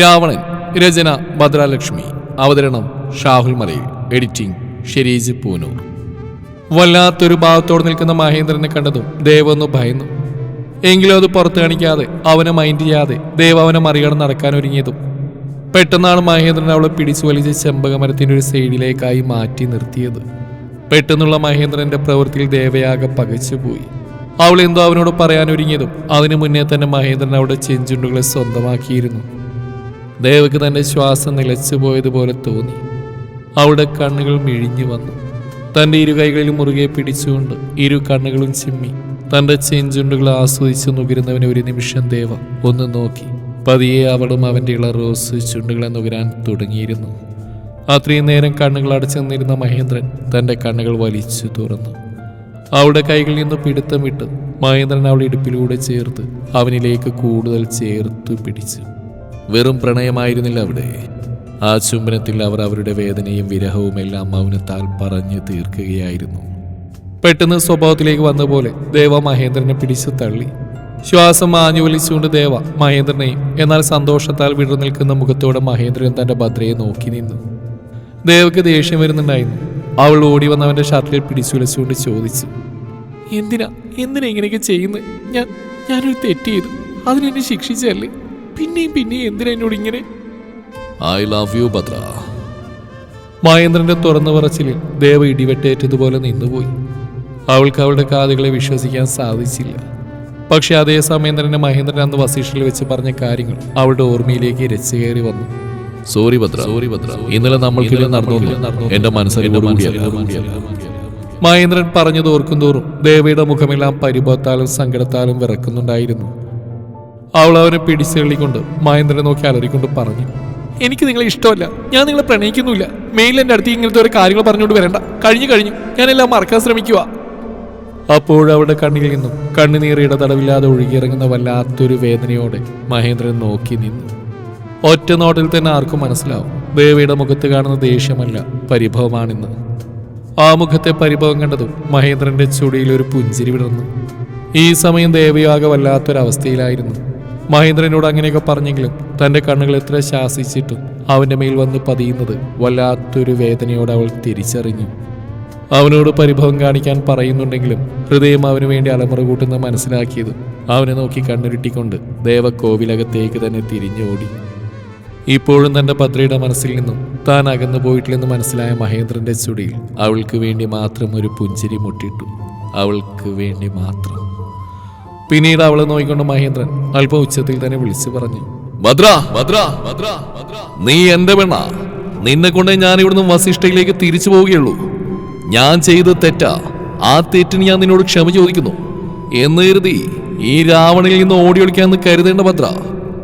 രാവണൻ രചന ഭദ്രാലക്ഷ്മി. അവതരണം ഷാഹുൽ മലയിൽ. എഡിറ്റിംഗ് ഷെരീജ് പൂനൂർ. വല്ലാത്തൊരു ഭാഗത്തോട് നിൽക്കുന്ന മഹേന്ദ്രനെ കണ്ടതും ദേവ് ഒന്ന് ഭയന്നു. എങ്കിലും അത് പുറത്തു കാണിക്കാതെ അവനെ മൈൻഡ് ചെയ്യാതെ ദേവ് അവനെ മറികടന്ന് നടക്കാൻ ഒരുങ്ങിയതും. പെട്ടെന്നാണ് മഹേന്ദ്രൻ അവളെ പിടിച്ചു വലിച്ച് ചെമ്പകമരത്തിന്റെ ഒരു സൈഡിലേക്കായി മാറ്റി നിർത്തിയത്. പെട്ടെന്നുള്ള മഹേന്ദ്രന്റെ പ്രവൃത്തിയിൽ ദേവയാകെ പകച്ചുപോയി അവൾ എന്തോ അവനോട് പറയാൻ ഒരുങ്ങിയതും അതിനു മുന്നേ തന്നെ മഹേന്ദ്രൻ അവിടെ ചെഞ്ചുണ്ടുകളെ സ്വന്തമാക്കിയിരുന്നു. ദേവക്ക് തന്റെ ശ്വാസം നിലച്ചു പോയതുപോലെ തോന്നി. അവിടെ കണ്ണുകൾ മിഴിഞ്ഞു വന്നു. തന്റെ ഇരു കൈകളിൽ മുറുകെ പിടിച്ചുകൊണ്ട് ഇരു കണ്ണുകളും ചിമ്മി. തന്റെ ചെഞ്ചുണ്ടുകൾ ആസ്വദിച്ചു നുകരുന്നവനെ ഒരു നിമിഷം ദേവ ഒന്ന് നോക്കി. പതിയെ അവളും അവന്റെ ഇള റോസ് ചുണ്ടുകളെ നുകരാൻ തുടങ്ങിയിരുന്നു. അത്രയും നേരം കണ്ണുകൾ അടച്ചു നിന്നിരുന്ന മഹേന്ദ്രൻ തന്റെ കണ്ണുകൾ വലിച്ചു തുറന്നു. അവളുടെ കൈകളിൽ നിന്ന് പിടുത്തം വിട്ട് മഹേന്ദ്രൻ അവളുടെ ഇടുപ്പിലൂടെ ചേർത്ത് അവനിലേക്ക് കൂടുതൽ ചേർത്തു പിടിച്ചു. വെറും പ്രണയമായിരുന്നില്ല അവിടെ. ആ ചുംബനത്തിൽ അവർ അവരുടെ വേദനയും വിരഹവും എല്ലാം മൗനത്താൽ പറഞ്ഞു തീർക്കുകയായിരുന്നു. പെട്ടെന്ന് സ്വഭാവത്തിലേക്ക് വന്ന പോലെ ദേവ മഹേന്ദ്രനെ പിടിച്ചു തള്ളി. ശ്വാസം ആഞ്ഞുവലിച്ചുകൊണ്ട് ദേവ മഹേന്ദ്രനെയും എന്നാൽ സന്തോഷത്താൽ വിടർ നിൽക്കുന്ന മുഖത്തോടെ മഹേന്ദ്രൻ തന്റെ ഭദ്രയെ നോക്കി നിന്നു. ദേവക്ക് ദേഷ്യം വരുന്നുണ്ടായിരുന്നു. അവൾ ഓടി വന്നവന്റെ ഷർട്ടിൽ പിടിച്ചുലച്ചുകൊണ്ട് ചോദിച്ചു എന്തിനാ? എന്തിനാ ഇങ്ങനെയൊക്കെ ചെയ്യുന്നത് ഞാൻ ഞാനൊരു തെറ്റ് ചെയ്തു. അതിനെന്നെ ശിക്ഷിച്ചല്ലേ പിന്നെയും പിന്നെയും എന്തിനാ എന്നോട് ഇങ്ങനെ? I love you Bhadra. മഹേന്ദ്രന്റെ തുറന്നു പറച്ചിലിൽ ദേവ ഇടിവെട്ടേറ്റതുപോലെ നിന്നുപോയി. അവൾക്ക് അവളുടെ കാതുകളെ വിശ്വസിക്കാൻ സാധിച്ചില്ല. പക്ഷെ അതേസമയം തന്നെ മഹേന്ദ്രൻ അന്ന് വസീഷിൽ വെച്ച് പറഞ്ഞ കാര്യങ്ങൾ അവളുടെ ഓർമ്മയിലേക്ക് രച്ചു കയറി വന്നു. സോറി ഭദ്ര. സോറി ഭദ്ര. ഇന്നലെ നമ്മൾക്കിടയിൽ നടന്നു എന്റെ മനസ്സിൽ മഹേന്ദ്രൻ പറഞ്ഞത് ഓർക്കും തോറും ദേവയുടെ മുഖമെല്ലാം പരിഭവത്താലും സങ്കടത്താലും വിറക്കുന്നുണ്ടായിരുന്നു. അവൾ അവനെ പിടിച്ചെള്ളിക്കൊണ്ട് മഹേന്ദ്രനെ നോക്കി അലറിക്കൊണ്ട് പറഞ്ഞു എനിക്ക് നിങ്ങളെ ഇഷ്ടമല്ല. ഞാൻ നിങ്ങളെ പ്രണയിക്കുന്നില്ല മെയിൽ എന്റെ അടുത്ത് ഇങ്ങനത്തെ ഒരു കാര്യങ്ങൾ പറഞ്ഞുകൊണ്ട് വരണ്ട. കഴിഞ്ഞു കഴിഞ്ഞു ഞാനെല്ലാം മറക്കാൻ ശ്രമിക്കുക. അപ്പോഴവളുടെ കണ്ണിൽ നിന്നും കണ്ണുനീറിയുടെ തടവില്ലാതെ ഒഴുകിയിറങ്ങുന്ന വല്ലാത്തൊരു വേദനയോടെ മഹേന്ദ്രൻ നോക്കി നിന്നു. ഒറ്റ നോട്ടിൽ തന്നെ ആർക്കും മനസ്സിലാവും. ദേവിയുടെ മുഖത്ത് കാണുന്ന ദേഷ്യമല്ല പരിഭവമാണെന്ന്. ആ മുഖത്തെ പരിഭവം കണ്ടതും മഹേന്ദ്രന്റെ ചുടിയിൽ ഒരു പുഞ്ചിരി വിടർന്നു. ഈ സമയം ദേവിയാകെ വല്ലാത്തൊരവസ്ഥയിലായിരുന്നു. മഹേന്ദ്രനോട് അങ്ങനെയൊക്കെ പറഞ്ഞെങ്കിലും തന്റെ കണ്ണുകൾ എത്ര ശാസിച്ചിട്ടും അവന്റെ മേൽ വന്ന് പതിയുന്നത് വല്ലാത്തൊരു വേദനയോടെ അവൾ തിരിച്ചറിഞ്ഞു. അവനോട് പരിഭവം കാണിക്കാൻ പറയുന്നുണ്ടെങ്കിലും ഹൃദയം അവന് വേണ്ടി അലമുറ കൂട്ടുന്ന മനസ്സിലാക്കിയത് അവനെ നോക്കി കണ്ണുരുട്ടിക്കൊണ്ട് ദേവക്കോവിലകത്തേക്ക് തന്നെ തിരിഞ്ഞോടി. ഇപ്പോഴും തന്റെ ഭദ്രയുടെ മനസ്സിൽ നിന്നും താൻ അകന്നു പോയിട്ടില്ലെന്ന് മനസ്സിലായ മഹേന്ദ്രന്റെ ചുടിയിൽ അവൾക്ക് വേണ്ടി മാത്രം ഒരു പുഞ്ചിരി മുട്ടിട്ടു. അവൾക്ക് വേണ്ടി മാത്രം. പിന്നീട് അവളെ നോക്കിക്കൊണ്ട് മഹേന്ദ്രൻ അല്പ ഉച്ചത്തിൽ തന്നെ വിളിച്ചു പറഞ്ഞു നീ എന്റെ പെണ്ണ. നിന്നെ കൊണ്ട് ഞാൻ ഇവിടുന്ന് വസിഷ്ഠയിലേക്ക് തിരിച്ചു പോവുകയുള്ളൂ. ഞാൻ ചെയ്ത തെറ്റാ. ആ തെറ്റിന് ഞാൻ നിന്നോട് ക്ഷമ ചോദിക്കുന്നു. എന്ന് കരുതി ഈ രാവണയിൽ നിന്ന് ഓടി ഒളിക്കാന്ന് കരുതേണ്ട ഭദ്ര.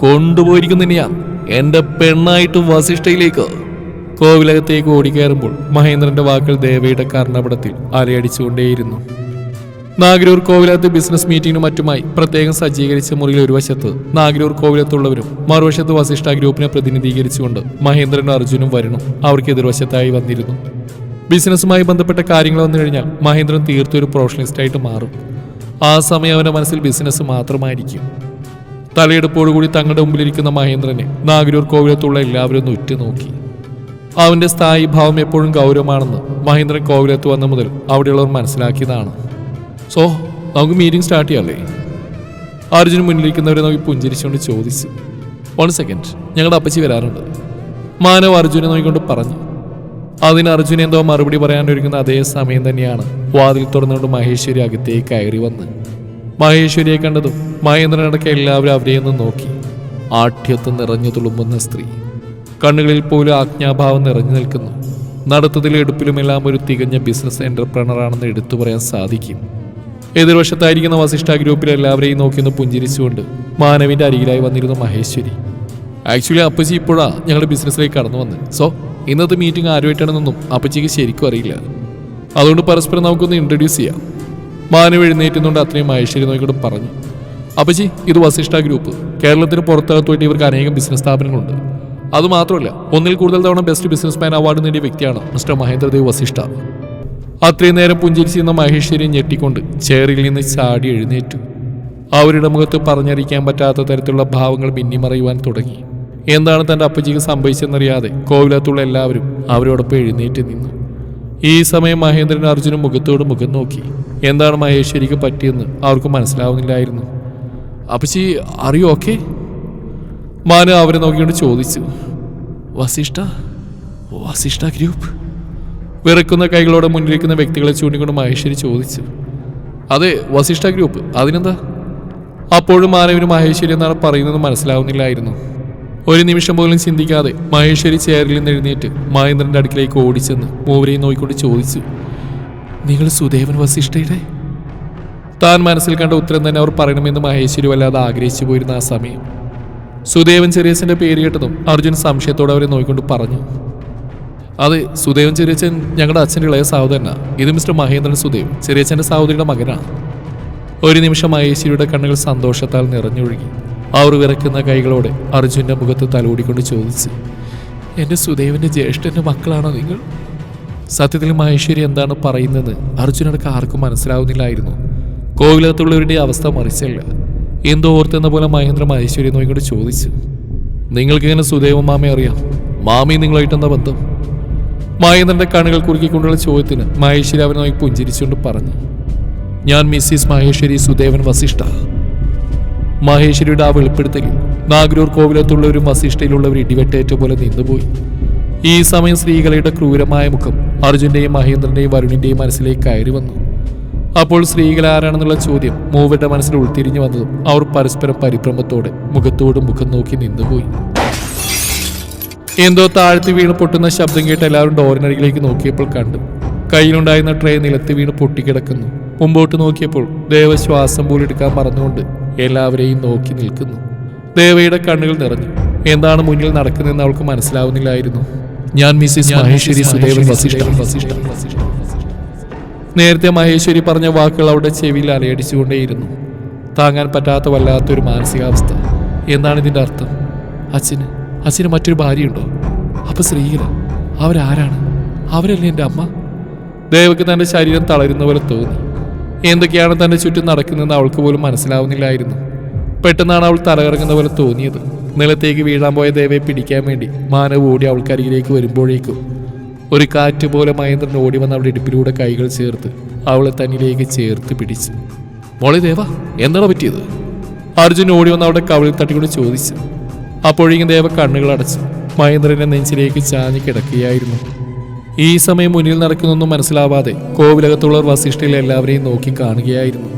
കൊണ്ടുപോയിരിക്കുന്നു ഞാൻ എന്റെ പെണ്ണായിട്ട് വസിഷ്ഠയിലേക്ക്. കോവിലകത്തേക്ക് ഓടിക്കയറുമ്പോൾ മഹേന്ദ്രന്റെ വാക്കുകൾ ദേവയുടെ കർണപടത്തിൽ അലയടിച്ചുകൊണ്ടേയിരുന്നു. നാഗരൂർ കോവിലത്ത് ബിസിനസ് മീറ്റിംഗിനും മറ്റുമായി പ്രത്യേകം സജ്ജീകരിച്ച മുറിയിൽ ഒരു വശത്ത് നാഗരൂർ കോവിലത്തുള്ളവരും മറുവശത്ത് വസിഷ്ഠ ഗ്രൂപ്പിനെ പ്രതിനിധീകരിച്ചുകൊണ്ട് മഹേന്ദ്രനും അർജുനും വരുന്നു അവർക്ക് എതിർവശത്തായി വന്നിരുന്നു. ബിസിനസ്സുമായി ബന്ധപ്പെട്ട കാര്യങ്ങൾ വന്നു കഴിഞ്ഞാൽ മഹേന്ദ്രൻ തീർത്തൊരു പ്രൊഫഷണലിസ്റ്റായിട്ട് മാറും. ആ സമയം അവന്റെ മനസ്സിൽ ബിസിനസ് മാത്രമായിരിക്കും. തലയെടുപ്പോടുകൂടി തങ്ങളുടെ മുമ്പിലിരിക്കുന്ന മഹേന്ദ്രനെ നാഗരൂർ കോവിലത്തുള്ള എല്ലാവരും ഒന്ന് ഉറ്റുനോക്കി. അവന്റെ സ്ഥായി ഭാവം എപ്പോഴും ഗൗരവമാണെന്ന് മഹേന്ദ്രൻ കോവിലത്ത് വന്ന മുതൽ അവിടെയുള്ളവർ മനസ്സിലാക്കിയതാണ്. സോ നമുക്ക് മീറ്റിംഗ് സ്റ്റാർട്ട് ചെയ്യാമല്ലേ അർജുൻ മുന്നിലിരിക്കുന്നവരെ നോക്കി പുഞ്ചിരിച്ചുകൊണ്ട് ചോദിച്ചു. വൺ സെക്കൻഡ് ഞങ്ങളുടെ അപ്പച്ചി വരാറുണ്ട്. മാനവ് അർജുനെ നോക്കിക്കൊണ്ട് പറഞ്ഞു. അതിന് അർജുനെ എന്തോ മറുപടി പറയാനൊരുക്കുന്ന അതേ സമയം തന്നെയാണ് വാതിൽ തുറന്നുകൊണ്ട് മഹേശ്വരി അകത്തേക്ക് കയറി വന്ന്. മഹേശ്വരിയെ കണ്ടതും മഹേന്ദ്രനടക്കം എല്ലാവരും അവരെ ഒന്ന് നോക്കി. ആഠ്യത്ത് നിറഞ്ഞു തുളുമ്പുന്ന സ്ത്രീ. കണ്ണുകളിൽ പോലും ആജ്ഞാഭാവം നിറഞ്ഞു നിൽക്കുന്നു. നടത്തത്തിലും എടുപ്പിലുമെല്ലാം ഒരു തികഞ്ഞ ബിസിനസ് എന്റർപ്രണറാണെന്ന് എടുത്തു പറയാൻ സാധിക്കും. എതിർവശത്തായിരിക്കുന്ന വസിഷ്ഠ ഗ്രൂപ്പിലെ എല്ലാവരെയും നോക്കിയൊന്ന് പുഞ്ചിരിച്ചുകൊണ്ട് മാനവിന്റെ അരികിലായി വന്നിരുന്ന മഹേശ്വരി. ആക്ച്വലി അപ്പച്ചി ഇപ്പോഴാ ഞങ്ങളുടെ ബിസിനസ്സിലേക്ക് കടന്നു വന്ന്. സോ ഇന്നത്തെ മീറ്റിംഗ് ആരുമായിട്ടാണെന്നൊന്നും അപ്പച്ചിക്ക് ശരിക്കും അറിയില്ല. അതുകൊണ്ട് പരസ്പരം നമുക്കൊന്ന് ഇൻട്രൊഡ്യൂസ് ചെയ്യാം. മാനവ് എഴുന്നേറ്റുന്നുണ്ട് അത്രയും മഹേശ്വരി നോക്കിക്കൊണ്ട് പറഞ്ഞു. അപ്പച്ചി ഇത് വസിഷ്ഠ ഗ്രൂപ്പ് കേരളത്തിന് പുറത്തകത്തോയിട്ട് ഇവർക്ക് അനേകം ബിസിനസ് സ്ഥാപനങ്ങളുണ്ട്. അതുമാത്രമല്ല ഒന്നിൽ കൂടുതൽ തവണ ബെസ്റ്റ് ബിസിനസ്മാൻ അവാർഡ് നേടിയ വ്യക്തിയാണ് മിസ്റ്റർ മഹേന്ദ്രദേവ് വസിഷ്ഠ. അത്രയും നേരം പുഞ്ചിരിച്ചിരുന്ന മഹേശ്വരി ഞെട്ടിക്കൊണ്ട് ചെയറിൽ നിന്ന് ചാടി എഴുന്നേറ്റു. അവരുടെ മുഖത്ത് പറഞ്ഞറിയിക്കാൻ പറ്റാത്ത തരത്തിലുള്ള ഭാവങ്ങൾ മിന്നിമറയുവാൻ തുടങ്ങി. എന്താണ് തന്റെ അപ്പച്ചിക്ക് സംഭവിച്ചെന്നറിയാതെ കോവിലത്തുള്ള എല്ലാവരും അവരോടൊപ്പം എഴുന്നേറ്റ് നിന്നു. ഈ സമയം മഹേന്ദ്രൻ അർജുനും മുഖത്തോട് മുഖം നോക്കി. എന്താണ് മഹേശ്വരിക്ക് പറ്റിയെന്ന് അവർക്ക് മനസ്സിലാവുന്നില്ലായിരുന്നു. അപ്പച്ചി അറിയോ ഓക്കെ മാനു അവരെ നോക്കിക്കൊണ്ട് ചോദിച്ചു. വസിഷ്ഠ? വസിഷ്ഠ ഗ്രൂപ്പ്? വിറക്കുന്ന കൈകളോടെ മുന്നിലിരിക്കുന്ന വ്യക്തികളെ ചൂണ്ടിക്കൊണ്ട് മഹേശ്വരി ചോദിച്ചു. അതെ വസിഷ്ഠ ഗ്രൂപ്പ്. അതിനെന്താ? അപ്പോഴും മാനവിന് മഹേശ്വരി എന്നാണ് പറയുന്നത് മനസ്സിലാവുന്നില്ലായിരുന്നു. ഒരു നിമിഷം പോലും ചിന്തിക്കാതെ മഹേശ്വരി ചെയറിൽ നിന്ന് എഴുന്നേറ്റ് മഹേന്ദ്രന്റെ അടുക്കിലേക്ക് ഓടിച്ചെന്ന് മൂവരെയും നോക്കിക്കൊണ്ട് ചോദിച്ചു. നിങ്ങൾ സുദേവൻ വസിഷ്ഠയുടെ? താൻ മനസ്സിൽ കണ്ട ഉത്തരം തന്നെ അവർ പറയണമെന്ന് മഹേശ്വരി വല്ലാതെ ആഗ്രഹിച്ചു പോയിരുന്ന ആ സമയം. സുദേവൻ ചെറിയസിന്റെ പേര് കേട്ടതും അർജുൻ സംശയത്തോടെ അവരെ നോക്കിക്കൊണ്ട് പറഞ്ഞു. അതെ സുദേവൻ ചെറിയച്ചൻ ഞങ്ങളുടെ അച്ഛന്റെ ഇളയ സഹോദരനാണ് ഇത് മിസ്റ്റർ മഹേന്ദ്രൻ സുദേവ് ചെറിയച്ചന്റെ സഹോദരിയുടെ മകനാണ്. ഒരു നിമിഷം മഹേശ്വരിയുടെ കണ്ണുകൾ സന്തോഷത്താൽ നിറഞ്ഞൊഴുകി. അവർ വിറയ്ക്കുന്ന കൈകളോടെ അർജുന്റെ മുഖത്ത് തലോടിക്കൊണ്ട് ചോദിച്ചു എന്റെ സുദേവന്റെ ജ്യേഷ്ഠന്റെ മക്കളാണോ നിങ്ങൾ? സത്യത്തിൽ മഹേശ്വരി എന്താണ് പറയുന്നത് അർജുനടക്ക് ആർക്കും മനസ്സിലാവുന്നില്ലായിരുന്നു. കോവിലകത്തുള്ളവരുടെ അവസ്ഥ മറിച്ചല്ല. എന്തോ ഓർത്തെന്ന പോലെ മഹേന്ദ്ര മഹേശ്വരി നോക്കിക്കൊണ്ട് ചോദിച്ചു നിങ്ങൾക്കിങ്ങനെ സുദേവ മാമയെ അറിയാം? മാമി നിങ്ങളായിട്ടെന്താ ബന്ധം? മഹേന്ദ്രന്റെ കണ്ണുകൾ കുറുക്കിക്കൊണ്ടുള്ള ചോദ്യത്തിന് മഹേശ്വരി അവനെ നോക്കി പുഞ്ചിരിച്ചുകൊണ്ട് പറഞ്ഞു ഞാൻ മിസ്സിസ് മഹേശ്വരി സുദേവൻ വസിഷ്ഠ. മഹേശ്വരിയുടെ ആ വെളിപ്പെടുത്തലിൽ നാഗരൂർ കോവിലത്തുള്ളവരും വസിഷ്ഠയിലുള്ളവർ ഇടിവെട്ടേറ്റ പോലെ നിന്നുപോയി. ഈ സമയം സ്ത്രീകളുടെ ക്രൂരമായ മുഖം അർജുന്റെയും മഹേന്ദ്രന്റെയും വരുണിന്റെയും മനസ്സിലേക്ക് കയറി വന്നു. അപ്പോൾ സ്ത്രീകൾ ആരാണെന്നുള്ള ചോദ്യം മൂവരുടെ മനസ്സിൽ ഉൾത്തിരിഞ്ഞു വന്നതും അവർ പരസ്പരം പരിഭ്രമത്തോടെ മുഖത്തോട് മുഖം നോക്കി നിന്നുപോയി. എന്തോ താഴ്ത്തി വീണ് പൊട്ടുന്ന ശബ്ദം കേട്ട് എല്ലാവരും ഡോറിനരികിലേക്ക് നോക്കിയപ്പോൾ കണ്ടു. കയ്യിലുണ്ടായിരുന്ന ട്രേ നിലത്ത് വീണ് പൊട്ടിക്കിടക്കുന്നു. മുമ്പോട്ട് നോക്കിയപ്പോൾ ദേവ ശ്വാസം പോലെടുക്കാൻ മറന്നുകൊണ്ട് എല്ലാവരെയും നോക്കി നിൽക്കുന്നു. ദേവയുടെ കണ്ണുകൾ നിറഞ്ഞു. എന്താണ് മുന്നിൽ നടക്കുന്നതെന്ന് അവൾക്ക് മനസ്സിലാവുന്നില്ലായിരുന്നു. ഞാൻ മിസ്സിസ് മഹേശ്വരി സുദേവൻ നേരത്തെ മഹേശ്വരി പറഞ്ഞ വാക്കുകൾ അവളുടെ ചെവിയിൽ അലയടിച്ചുകൊണ്ടേയിരുന്നു. താങ്ങാൻ പറ്റാത്ത വല്ലാത്തൊരു മാനസികാവസ്ഥ. എന്താണ് ഇതിന്റെ അർത്ഥം? അച്ഛന് അച്ഛന് മറ്റൊരു ഭാര്യയുണ്ടോ? അപ്പൊ സ്ത്രീകൾ അവരാരാണ്? അവരല്ലേ എന്റെ അമ്മ? ദേവക്ക് തന്റെ ശരീരം തളരുന്ന പോലെ തോന്നി. എന്തൊക്കെയാണ് തന്റെ ചുറ്റും നടക്കുന്നതെന്ന് അവൾക്ക് പോലും മനസ്സിലാവുന്നില്ലായിരുന്നു. പെട്ടെന്നാണ് അവൾ തലകറങ്ങുന്ന പോലെ തോന്നിയത്. നിലത്തേക്ക് വീഴാൻ പോയ ദേവയെ പിടിക്കാൻ വേണ്ടി മാനവ് ഓടി അവൾക്കരികിലേക്ക് വരുമ്പോഴേക്കും ഒരു കാറ്റ് പോലെ മഹേന്ദ്രൻ ഓടി വന്ന് അവളുടെ ഇടുപ്പിലൂടെ കൈകൾ ചേർത്ത് അവളെ തന്നിലേക്ക് ചേർത്ത് പിടിച്ചു. മോളെ ദേവ എന്താണ് പറ്റിയത്? അർജുൻ ഓടി വന്ന് അവളുടെ കവളിൽ തട്ടിക്കൊണ്ട് ചോദിച്ചു. അപ്പോഴേക്കും ദേവ കണ്ണുകൾ അടച്ചു മഹേന്ദ്രനെ നെഞ്ചിലേക്ക് ചാഞ്ഞു കിടക്കുകയായിരുന്നു. ഈ സമയം മുന്നിൽ നടക്കുന്നൊന്നും മനസ്സിലാവാതെ കോവിലകത്തുള്ളവർ വസിഷ്ഠയിൽ എല്ലാവരെയും നോക്കി കാണുകയായിരുന്നു.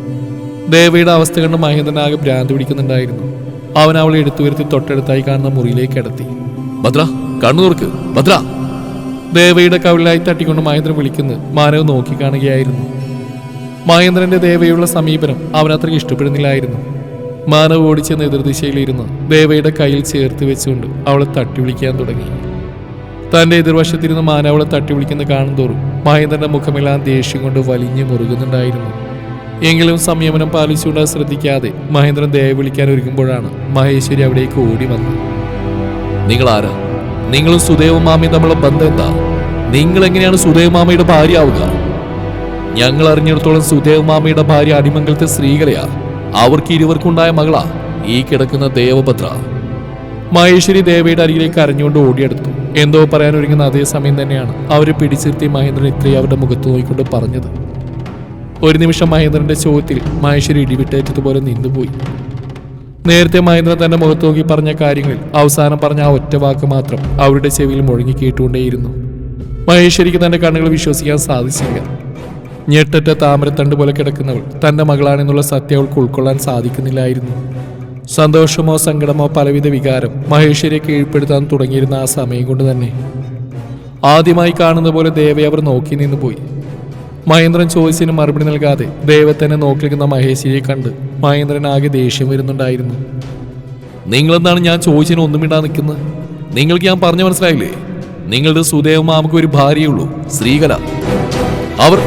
ദേവയുടെ അവസ്ഥ കണ്ട് മഹേന്ദ്രനാകെ ഭ്രാന്ത് പിടിക്കുന്നുണ്ടായിരുന്നു. അവൻ അവളെ എടുത്തു വരുത്തി തൊട്ടടുത്തായി കാണുന്ന മുറിയിലേക്ക് കിടത്തി ഭദ്ര കണ്ണു തുറക്ക്. ഭദ്ര. ദേവയുടെ കവിളിലായി തട്ടിക്കൊണ്ട് മഹേന്ദ്രൻ വിളിക്കുന്നു. മാനവ് നോക്കി കാണുകയായിരുന്നു. മഹേന്ദ്രന്റെ ദേവയുള്ള സമീപനം അവനത്രയ്ക്ക് ഇഷ്ടപ്പെടുന്നില്ലായിരുന്നു. മാനവ് ഓടിച്ചെന്ന് എതിർദിശയിലിരുന്ന് ദേവയുടെ കയ്യിൽ ചേർത്ത് വെച്ചുകൊണ്ട് അവളെ തട്ടി വിളിക്കാൻ തുടങ്ങി. തന്റെ എതിർവശത്തിരുന്ന് മാനവളെ തട്ടി വിളിക്കുന്ന കാണുന്തോറും മഹേന്ദ്രന്റെ മുഖമെല്ലാം ദേഷ്യം കൊണ്ട് വലിഞ്ഞു മുറുകുന്നുണ്ടായിരുന്നു. എങ്കിലും സംയമനം പാലിച്ചുകൊണ്ട് ശ്രദ്ധിക്കാതെ മഹേന്ദ്രൻ ദേവ വിളിക്കാൻ ഒരുങ്ങുമ്പോഴാണ് മഹേശ്വരി അവിടേക്ക് ഓടി വന്നത്. നിങ്ങൾ ആരാ? നിങ്ങളും സുദേവ മാമയും തമ്മിലുള്ള ബന്ധം എന്താ? നിങ്ങൾ എങ്ങനെയാണ് സുദേവ മാമയുടെ ഭാര്യ ആവുക? ഞങ്ങൾ അറിഞ്ഞിടത്തോളം സുദേവ മാമയുടെ ഭാര്യ അടിമംഗലത്തെ സ്ത്രീകളെയാ. അവർക്ക് ഇരുവർക്കുണ്ടായ മകളാ ഈ കിടക്കുന്ന ദേവഭദ്ര. മഹേശ്വരി ദേവയുടെ അരികിലേക്ക് അരഞ്ഞുകൊണ്ട് ഓടിയെടുത്തു. എന്തോ പറയാൻ ഒരുങ്ങുന്ന അതേ സമയം തന്നെയാണ് അവരെ പിടിച്ചിരുത്തി മഹേന്ദ്രൻ ഇത്രയും അവരുടെ മുഖത്ത് നോക്കിക്കൊണ്ട് പറഞ്ഞത്. ഒരു നിമിഷം മഹേന്ദ്രന്റെ ചോദ്യത്തിൽ മഹേശ്വരി ഇടിവിട്ടേറ്റതുപോലെ നിന്നുപോയി. നേരത്തെ മഹേന്ദ്രൻ തന്റെ മുഖത്ത് നോക്കി പറഞ്ഞ കാര്യങ്ങളിൽ അവസാനം പറഞ്ഞ ആ ഒറ്റ വാക്ക് മാത്രം അവരുടെ ചെവിയിൽ മുഴങ്ങി കേട്ടുകൊണ്ടേയിരുന്നു. മഹേശ്വരിക്ക് തന്റെ കണ്ണുകൾ വിശ്വസിക്കാൻ സാധിച്ചില്ല. ഞെട്ടറ്റ താമരത്തണ്ട് പോലെ കിടക്കുന്നവൾ തന്റെ മകളാണെന്നുള്ള സത്യം അവൾക്ക് ഉൾക്കൊള്ളാൻ സാധിക്കുന്നില്ലായിരുന്നു. സന്തോഷമോ സങ്കടമോ പലവിധ വികാരം മഹേശ്വരിയെ കീഴ്പ്പെടുത്താൻ തുടങ്ങിയിരുന്ന ആ സമയം കൊണ്ട് തന്നെ. ആദ്യമായി കാണുന്ന പോലെ ദേവയെ അവർ നോക്കി നിന്ന് പോയി. മഹേന്ദ്രൻ ചോയ്സിന് മറുപടി നൽകാതെ ദേവത്തന്നെ നോക്കി നിൽക്കുന്ന മഹേശ്വരിയെ കണ്ട് മഹേന്ദ്രൻ ആകെ ദേഷ്യം വരുന്നുണ്ടായിരുന്നു. നിങ്ങളെന്താണ് ഞാൻ ചോദിച്ചതിന് ഒന്നും ഇടാൻ നിൽക്കുന്നത്? നിങ്ങൾക്ക് ഞാൻ പറഞ്ഞു മനസ്സിലായില്ലേ? നിങ്ങളുടെ സുദേവ മാമക്ക് ഒരു ഭാര്യയുള്ളൂ സ്ത്രീകല അവർ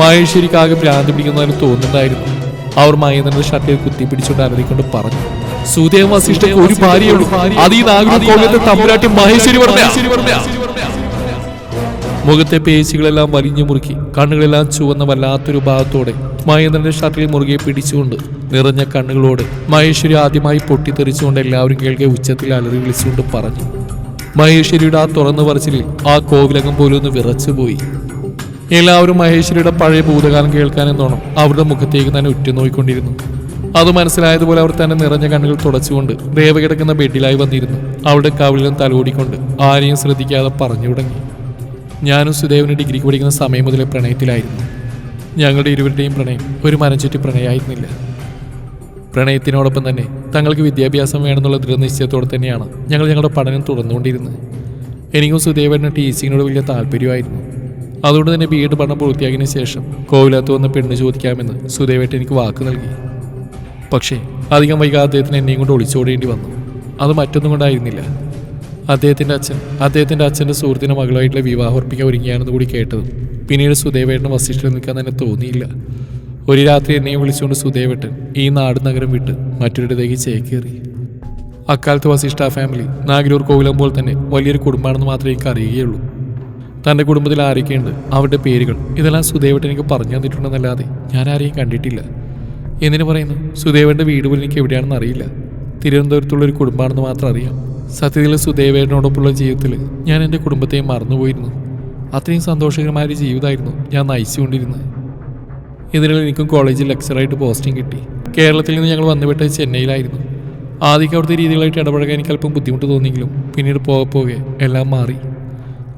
മഹേശ്വരിക്ക് ആകെ ഭ്രാന്തി പിടിക്കുന്നതിന് തോന്നുന്നുണ്ടായിരുന്നു അവർ മഹേന്ദ്രന്റെ ഷർട്ടിൽ കുത്തി പിടിച്ചുകൊണ്ട് അലറിക്കൊണ്ട് പറഞ്ഞു സുദേവ വസിഷ്ഠയ്ക്ക് ഒരു ഭാര്യയുള്ളൂ അത് ഈ തമ്പുരാട്ടി മഹേശ്വരി പറഞ്ഞ മുഖത്തെ പേശികളെല്ലാം വലിഞ്ഞു മുറുക്കി കണ്ണുകളെല്ലാം ചുവന്ന വല്ലാത്തൊരു ഭാഗത്തോടെ മഹേന്ദ്രന്റെ ഷർട്ടിൽ മുറുകെ പിടിച്ചുകൊണ്ട് നിറഞ്ഞ കണ്ണുകളോടെ മഹേശ്വരി ആദ്യമായി പൊട്ടിത്തെറിച്ചുകൊണ്ട് എല്ലാവരും കേൾക്കെ ഉച്ചത്തിൽ അലറി വിളിച്ചുകൊണ്ട് പറഞ്ഞു മഹേശ്വരിയുടെ ആ തുറന്നു പറച്ചിലിൽ ആ കോവിലകം പോലും ഒന്ന് വിറച്ചുപോയി എല്ലാവരും മഹേശ്വരിയുടെ പഴയ ഭൂതകാലം കേൾക്കാനെന്നോണം അവരുടെ മുഖത്തേക്ക് തന്നെ ഉറ്റുനോയിക്കൊണ്ടിരുന്നു. അത് മനസ്സിലായതുപോലെ അവർ തന്നെ നിറഞ്ഞ കണ്ണുകൾ തുടച്ചുകൊണ്ട് ദേവ കിടക്കുന്ന ബെഡിലായി വന്നിരുന്നു. അവളുടെ കവിളിലും തലോടിക്കൊണ്ട് ആരെയും ശ്രദ്ധിക്കാതെ പറഞ്ഞു തുടങ്ങി. ഞാനും സുദേവന് ഡിഗ്രിക്ക് പഠിക്കുന്ന സമയം മുതലേ പ്രണയത്തിലായിരുന്നു. ഞങ്ങളുടെ ഇരുവരുടെയും പ്രണയം ഒരു മരംചുറ്റി പ്രണയമായിരുന്നില്ല. പ്രണയത്തിനോടൊപ്പം തന്നെ തങ്ങൾക്ക് വിദ്യാഭ്യാസം വേണമെന്നുള്ള ദൃഢനിശ്ചയത്തോടെ തന്നെയാണ് ഞങ്ങൾ ഞങ്ങളുടെ പഠനം തുടർന്നുകൊണ്ടിരുന്നത്. എനിക്കും സുദേവന് ടീച്ചിങ്ങിനോട് വലിയ താല്പര്യമായിരുന്നു. അതുകൊണ്ട് തന്നെ ബി എഡ് പഠനം പൂർത്തിയാക്കിയതിനു ശേഷം കോവിലത്ത് വന്ന് പെണ്ണ് ചോദിക്കാമെന്ന് സുദേവേട്ട് എനിക്ക് വാക്ക് നൽകി. പക്ഷേ അധികം വൈകാതെ അദ്ദേഹത്തിന് എന്നെയും കൊണ്ട് ഒളിച്ചോടേണ്ടി വന്നു. അത് മറ്റൊന്നും കൊണ്ടായിരുന്നില്ല. അദ്ദേഹത്തിന്റെ അച്ഛൻ അദ്ദേഹത്തിന്റെ അച്ഛന്റെ സുഹൃത്തിന്റെ മകളായിട്ടുള്ള വിവാഹം ഉറപ്പിക്കാൻ ഒരുങ്ങിയാണെന്ന് കൂടി കേട്ടതും പിന്നീട് സുദേവേട്ടന് വസിഷ്ഠിൽ നിൽക്കാൻ തന്നെ തോന്നിയില്ല. ഒരു രാത്രി എന്നെയും വിളിച്ചുകൊണ്ട് സുദേവട്ടൻ ഈ നാട് നഗരം വിട്ട് മറ്റൊരിടത്തേക്ക് ചേക്കേറി അക്കാലത്ത് വസിഷ്ഠ ഫാമിലി നാഗരൂർ കോവിലം പോലെ തന്നെ വലിയൊരു കുടുംബമാണെന്ന് മാത്രമേ എനിക്ക് അറിയുകയുള്ളൂ. തന്റെ കുടുംബത്തിൽ ആരൊക്കെയുണ്ട് അവരുടെ പേരുകൾ ഇതെല്ലാം സുദേവട്ടൻ എനിക്ക് പറഞ്ഞു തന്നിട്ടുണ്ടെന്നല്ലാതെ ഞാൻ ആരെയും കണ്ടിട്ടില്ല. എന്തിനു പറയുന്നു? സുദേവന്റെ വീട് പോലും എനിക്ക് എവിടെയാണെന്ന് അറിയില്ല. തിരുവനന്തപുരത്തുള്ള ഒരു കുടുംബമാണെന്ന് മാത്രം അറിയാം. സത്യത്തിൽ സുദേവേട്ടനോടൊപ്പമുള്ള ജീവിതത്തിൽ ഞാൻ എന്റെ കുടുംബത്തെയും മറന്നുപോയിരുന്നു. അത്രയും സന്തോഷകരമായ ഒരു ജീവിതമായിരുന്നു ഞാൻ നയിച്ചുകൊണ്ടിരുന്നത്. ഇതിനിടെ എനിക്കും കോളേജിൽ ലെക്ചറായിട്ട് പോസ്റ്റിംഗ് കിട്ടി. കേരളത്തിൽ നിന്ന് ഞങ്ങൾ വന്നുവിട്ടത് ചെന്നൈയിലായിരുന്നു. ആദ്യം അവിടുത്തെ രീതികളായിട്ട് ഇടപഴകാൻ എനിക്ക് അല്പം ബുദ്ധിമുട്ട് തോന്നിയെങ്കിലും പിന്നീട് പോകെ പോകെ എല്ലാം മാറി.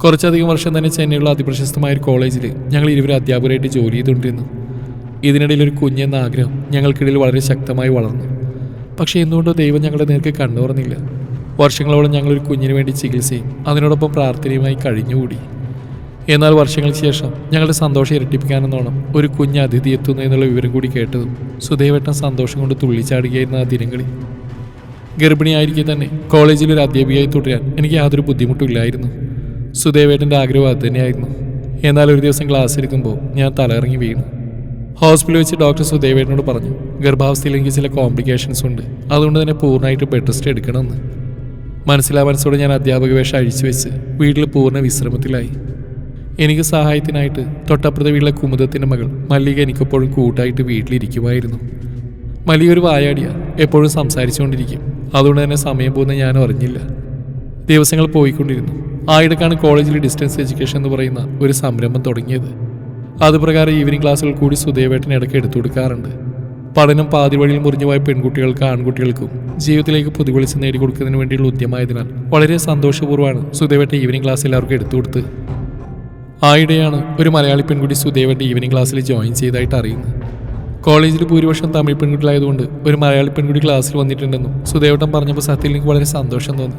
കുറച്ചധികം വർഷം തന്നെ ചെന്നൈയിലുള്ള അതിപ്രശസ്തമായ ഒരു കോളേജിൽ ഞങ്ങൾ ഇരുവരും അധ്യാപകരായിട്ട് ജോലി ചെയ്തുകൊണ്ടിരുന്നു. ഇതിനിടയിൽ ഒരു കുഞ്ഞെന്ന ആഗ്രഹം ഞങ്ങൾക്കിടയിൽ വളരെ ശക്തമായി വളർന്നു. പക്ഷേ എന്തുകൊണ്ടോ ദൈവം ഞങ്ങളുടെ നേർക്ക് കണ്ണു തുറന്നില്ല വർഷങ്ങളോളം ഞങ്ങളൊരു കുഞ്ഞിന് വേണ്ടി ചികിത്സയും അതിനോടൊപ്പം പ്രാർത്ഥനയുമായി കഴിഞ്ഞുകൂടി. എന്നാൽ വർഷങ്ങൾക്ക് ശേഷം ഞങ്ങളുടെ സന്തോഷം ഇരട്ടിപ്പിക്കാനെന്നോണം ഒരു കുഞ്ഞ് അതിഥി എത്തുന്നു എന്നുള്ള വിവരം കൂടി കേട്ടതും സുധൈവട്ടം സന്തോഷം കൊണ്ട് തുള്ളിച്ചാടുകയായിരുന്ന ആ ദിനങ്ങളിൽ. ഗർഭിണിയായിരിക്കെ തന്നെ കോളേജിൽ ഒരു അധ്യാപികയായി തുടരാൻ എനിക്ക് യാതൊരു ബുദ്ധിമുട്ടില്ലായിരുന്നു സുധൈവേട്ടന്റെ ആഗ്രഹം അത് തന്നെയായിരുന്നു. എന്നാൽ ഒരു ദിവസം ക്ലാസ് എടുക്കുമ്പോൾ ഞാൻ തലയിറങ്ങി വീണു. ഹോസ്പിറ്റലിൽ വെച്ച് ഡോക്ടർ സുധൈവേട്ടനോട് പറഞ്ഞു ഗർഭാവസ്ഥയിൽ എനിക്ക് ചില കോംപ്ലിക്കേഷൻസ് ഉണ്ട്. അതുകൊണ്ട് തന്നെ പൂർണമായിട്ട് ബെഡ് റെസ്റ്റ് എടുക്കണമെന്ന്. മനസ്സിലാ മനസ്സോടെ ഞാൻ അധ്യാപക വേഷം അഴിച്ചു വെച്ച് വീട്ടിൽ പൂർണ വിശ്രമത്തിലായി. എനിക്ക് സഹായത്തിനായിട്ട് തൊട്ടപ്പുറത്തെ വീട്ടിലെ കുമുദത്തിന്റെ മകൾ മല്ലിക എനിക്കെപ്പോഴും കൂട്ടായിട്ട് വീട്ടിലിരിക്കുമായിരുന്നു. മല്ലിക ഒരു വായാടിയ എപ്പോഴും സംസാരിച്ചുകൊണ്ടിരിക്കും. അതുകൊണ്ട് തന്നെ സമയം പോകുന്ന ഞാൻ അറിഞ്ഞില്ല. ദിവസങ്ങൾ പോയിക്കൊണ്ടിരുന്നു. ആയിടക്കാണ് കോളേജിൽ ഡിസ്റ്റൻസ് എഡ്യൂക്കേഷൻ എന്ന് പറയുന്ന ഒരു സംരംഭം തുടങ്ങിയത്. അതുപ്രകാരം ഈവനിങ് ക്ലാസ്സുകൾ കൂടി സുദേവേട്ടൻ ഇടയ്ക്ക് എടുത്തു കൊടുക്കാറുണ്ട്. പഠനം പാതി വഴിയിൽ മുറിഞ്ഞുപോയ പെൺകുട്ടികൾക്ക് ആൺകുട്ടികൾക്കും ജീവിതത്തിലേക്ക് പുതുവെളിച്ചം നേടിക്കൊടുക്കുന്നതിന് വേണ്ടിയുള്ള ഉദ്യമായതിനാൽ വളരെ സന്തോഷപൂർവമാണ് സുദേവേട്ടൻ ഈവനിങ് ക്ലാസ് എല്ലാവർക്കും എടുത്തു കൊടുത്തത്. ആയിടെയാണ് ഒരു മലയാളി പെൺകുട്ടി സുദേവന്റെ ഈവനിങ് ക്ലാസ്സിൽ ജോയിൻ ചെയ്തതായിട്ട് അറിയുന്നത്. കോളേജിൽ ഭൂരിപക്ഷം തമിഴ് പെൺകുട്ടികളായതുകൊണ്ട് ഒരു മലയാളി പെൺകുട്ടി ക്ലാസ്സിൽ വന്നിട്ടുണ്ടെന്നും സുദേവട്ടൻ പറഞ്ഞപ്പോൾ സത്യത്തിൽ എനിക്ക് വളരെ സന്തോഷം തോന്നി.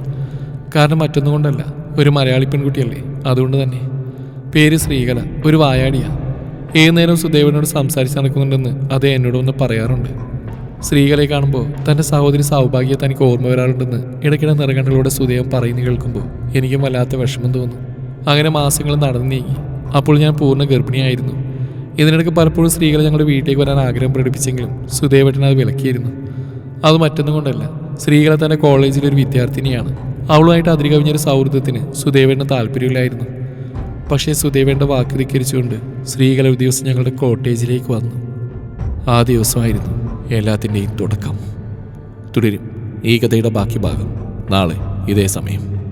കാരണം മറ്റൊന്നുകൊണ്ടല്ല ഒരു മലയാളി പെൺകുട്ടിയല്ലേ അതുകൊണ്ട് തന്നെ. പേര് ശ്രീകല ഒരു വായാടിയാണ് ഏത് നേരം സുദേവനോട് സംസാരിച്ച് നടക്കുന്നുണ്ടെന്ന് അത് എന്നോട് ഒന്ന് പറയാറുണ്ട്. സ്ത്രീകളെ കാണുമ്പോൾ തന്റെ സഹോദരി സൗഭാഗ്യ തനിക്ക് ഓർമ്മ വരാറുണ്ടെന്ന് ഇടയ്ക്കിടെ നിറകണ്ണുകളുടെ സുദേവൻ പറയുന്നു കേൾക്കുമ്പോൾ എനിക്കും വല്ലാത്ത വിഷമം തോന്നും. അങ്ങനെ മാസങ്ങൾ നടന്നു നീങ്ങി. അപ്പോൾ ഞാൻ പൂർണ ഗർഭിണിയായിരുന്നു. ഇതിനിടയ്ക്ക് പലപ്പോഴും സ്ത്രീകൾ ഞങ്ങളുടെ വീട്ടിലേക്ക് വരാൻ ആഗ്രഹം പ്രകടിപ്പിച്ചെങ്കിലും സുദേവട്ടൻ അത് വിലക്കിയിരുന്നു. അത് മറ്റൊന്നും കൊണ്ടല്ല. സ്ത്രീകളെ തന്നെ കോളേജിലെ ഒരു വിദ്യാർത്ഥിനിയാണ്. അവളുമായിട്ട് അതിരി കവിഞ്ഞൊരു സൗഹൃദത്തിന് സുദേവേട്ടന് താല്പര്യമില്ലായിരുന്നു. പക്ഷേ സുദേവേണ്ട വാക്ക് ധിക്കരിച്ചുകൊണ്ട് സ്ത്രീകൾ ഒരു ദിവസം ഞങ്ങളുടെ കോട്ടേജിലേക്ക് വന്നു. ആ ദിവസമായിരുന്നു എല്ലാത്തിന്റെയും തുടക്കം. തുടരും ഈ കഥയുടെ ബാക്കി ഭാഗം നാളെ ഇതേ സമയം.